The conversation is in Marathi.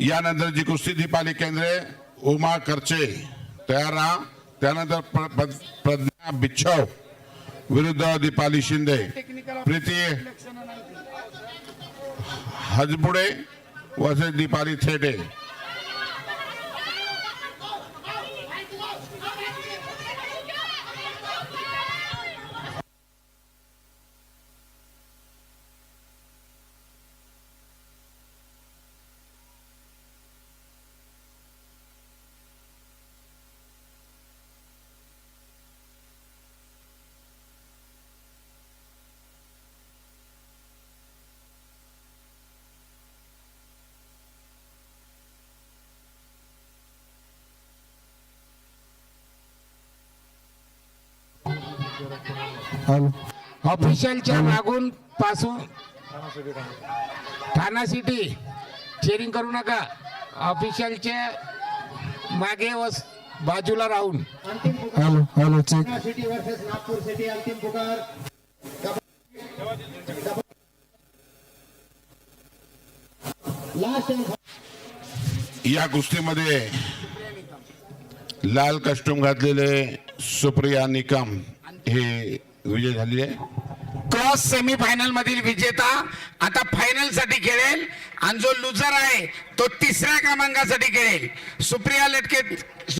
यानंतर जी कुस्ती दीपाली केंद्रे उमा करचे तयार राहा. त्यानंतर प्रज्ञा बिच्छव विरुद्ध दीपाली शिंदे. प्रीती हजबुडे वसे दीपाली थेटे. ऑफिशियलच्या मागून पासून ठाणा सिटी शेअरिंग करू नका. ऑफिशियलच्या मागे व बाजूला राहून. Hello hello check city versus Nagpur city अंतिम पुकार. लास्ट या कुस्तीमध्ये लाल कस्ट्यूम घातलेले सुप्रिया निकम. हे विजय झालेले आहे. क्रॉस सेमी फायनल मधील विजेता आता फायनलसाठी खेळेल. आणि जो लुजर आहे तो तिसऱ्या क्रमांकासाठी खेळेल. सुप्रिया लटके